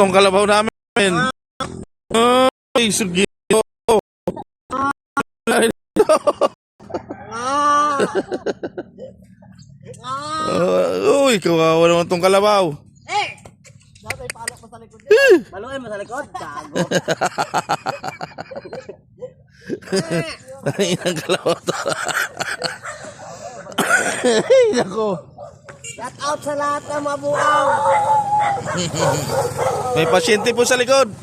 tong kalabaw namin. Ay, sugi. Uh, uy, kawawa naman tong kalabaw. Maluin mo sa likod. Gago. Ay, ang kalabaw to. Ay, nako. Shout out sa lahat ng mabuaw. May pasyente po sa likod.